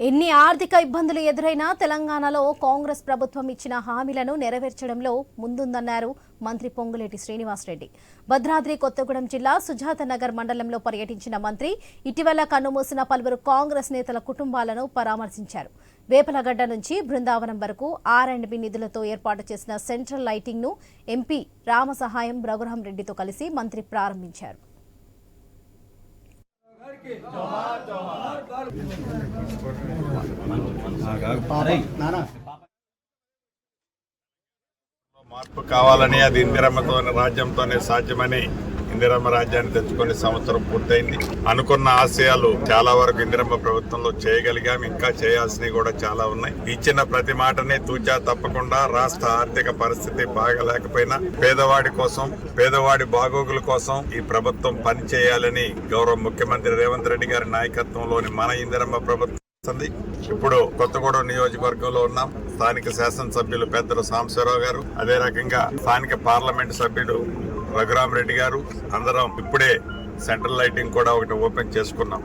ఎన్ని ఆర్థిక ఇబ్బందులు ఎదురైనా తెలంగాణలో కాంగ్రెస్ ప్రభుత్వం ఇచ్చిన హామీలను నెరవేర్చడంలో ముందుందన్నారు మంత్రి పొంగులేటి శ్రీనివాసరెడ్డి. భద్రాద్రి కొత్తగూడెం జిల్లా సుజాత నగర్ మండలంలో పర్యటించిన మంత్రి ఇటీవల కన్నుమూసిన పలువురు కాంగ్రెస్ నేతల కుటుంబాలను పరామర్శించారు. వేపలగడ్డ నుంచి బృందావనం వరకు ఆర్ అండ్ బి నిధులతో ఏర్పాటు చేసిన సెంట్రల్ లైటింగ్ను ఎంపీ రామసహాయం రఘురాం రెడ్డితో కలిసి మంత్రి ప్రారంభించారు. మార్పు కావాలని అది ఇందిరమ్మతోనే రాజ్యంతోనే సాధ్యమని ఇందిరమ్మ రాజ్యాన్ని తెచ్చుకొని సంవత్సరం పూర్తయింది. అనుకున్న ఆశయాలు చాలా వరకు ఇందిరమ్మ ప్రభుత్వంలో చేయగలిగాం. ఇంకా చేయాల్సినవి కూడా చాలా ఉన్నాయి. ఇచ్చిన ప్రతి మాటని తూచా తప్పకుండా రాష్ట్ర ఆర్థిక పరిస్థితి బాగలేకపోయినా పేదవాడి కోసం పేదవాడి బాగోగుల కోసం ఈ ప్రభుత్వం పనిచేయాలని గౌరవ ముఖ్యమంత్రి రేవంత్ రెడ్డి గారి నాయకత్వంలోని మన ఇందిరమ్మ ప్రభుత్వం ఇప్పుడు కొత్తగూడెం నియోజకవర్గంలో ఉన్నాం. స్థానిక శాసనసభ్యులు పెద్దలు సాంబశివరావు గారు. అదే రకంగా స్థానిక పార్లమెంట్ సభ్యుడు రఘురామరెడ్డి గారు అందరం ఇప్పుడే సెంట్రల్ లైటింగ్ కూడా ఒకటి ఓపెన్ చేసుకున్నాం.